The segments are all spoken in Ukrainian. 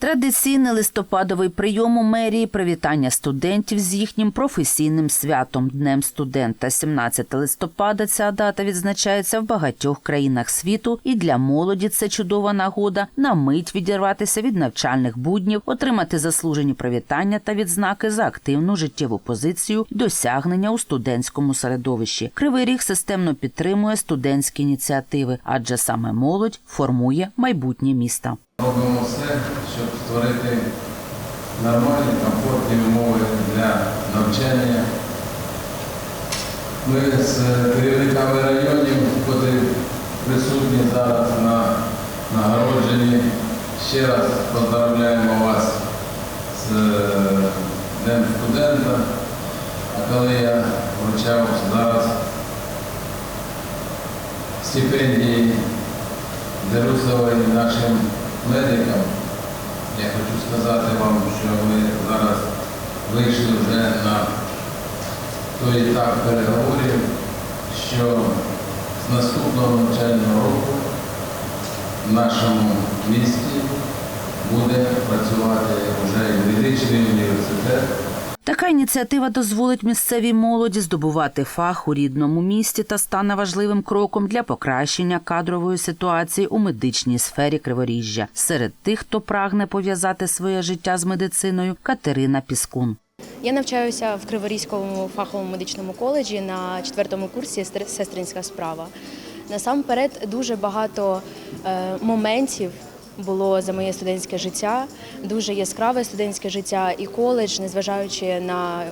Традиційний листопадовий прийом у мерії привітання студентів з їхнім професійним святом Днем студента. 17 листопада ця дата відзначається в багатьох країнах світу, і для молоді це чудова нагода на мить відірватися від навчальних буднів, отримати заслужені привітання та відзнаки за активну життєву позицію, досягнення у студентському середовищі. Кривий ріг системно підтримує студентські ініціативи, адже саме молодь формує майбутнє міста. Робимо все, щоб створити нормальні, комфортні умови для навчання. Ми з керівниками районів, котрі присутні зараз на нагородженні, ще раз поздравляємо вас з Днем студента. А коли я вручав зараз стипендії Дерусової нашим медикам, я хочу сказати вам, що ми зараз вийшли вже на той етап переговорів, що з наступного навчального року в нашому місті буде працювати вже юридичний університет. Така ініціатива дозволить місцевій молоді здобувати фах у рідному місті та стане важливим кроком для покращення кадрової ситуації у медичній сфері Криворіжжя. Серед тих, хто прагне пов'язати своє життя з медициною, Катерина Піскун. Я навчаюся в Криворізькому фаховому медичному коледжі на четвертому курсі «Сестри- сестринська справа. Насамперед дуже багато е, моментів було за моє студентське життя, дуже яскраве студентське життя і коледж, незважаючи на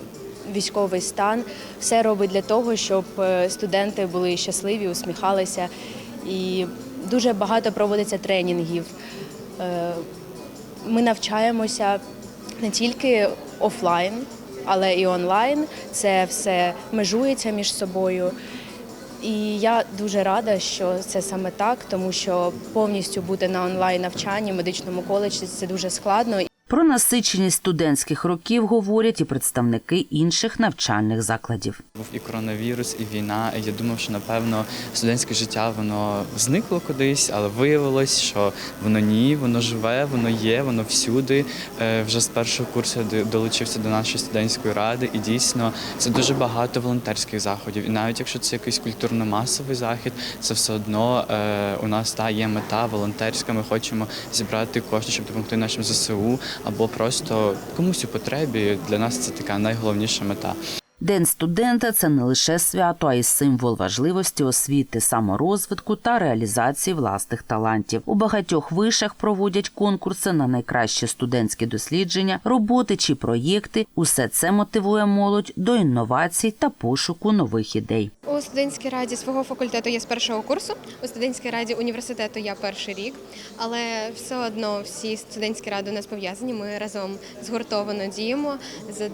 військовий стан, все робить для того, щоб е, студенти були щасливі, усміхалися. І дуже багато проводиться тренінгів. Е, ми навчаємося не тільки офлайн, але і онлайн. Це все межується між собою. І я дуже рада, що це саме так, тому що повністю бути на онлайн навчанні в медичному коледжі це дуже складно. Про насиченість студентських років говорять і представники інших навчальних закладів. Був і коронавірус, і війна. Я думав, що напевно студентське життя воно зникло кудись, але виявилось, що воно ні, воно живе, воно є, воно всюди. Е, Вже з першого курсу долучився до нашої студентської ради, і дійсно це дуже багато волонтерських заходів. І навіть якщо це якийсь культурно-масовий захід, це все одно е, у нас та є мета волонтерська. Ми хочемо зібрати кошти, щоб допомогти нашим ЗСУ, або просто комусь у потребі. Для нас це така найголовніша мета. День студента це не лише свято, а й символ важливості освіти, саморозвитку та реалізації власних талантів. У багатьох вишах проводять конкурси на найкращі студентські дослідження, роботи чи проєкти. Усе це мотивує молодь до інновацій та пошуку нових ідей. У студентській раді свого факультету я з першого курсу. У студентській раді університету я перший рік, але все одно всі студентські ради у нас пов'язані. Ми разом згуртовано діємо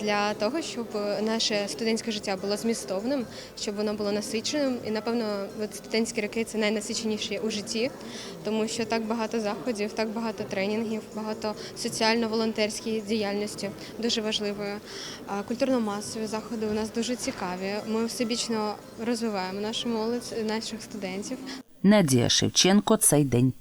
для того, щоб наше студентське життя було змістовним, щоб воно було насиченим. І напевно, от студентські роки це найнасиченіші у житті, тому що так багато заходів, так багато тренінгів, багато соціально-волонтерської діяльності дуже важливої. А Культурно-масові заходи у нас дуже цікаві. Ми всебічно розвиваємо нашу молодь, наших студентів. Надія Шевченко цей день.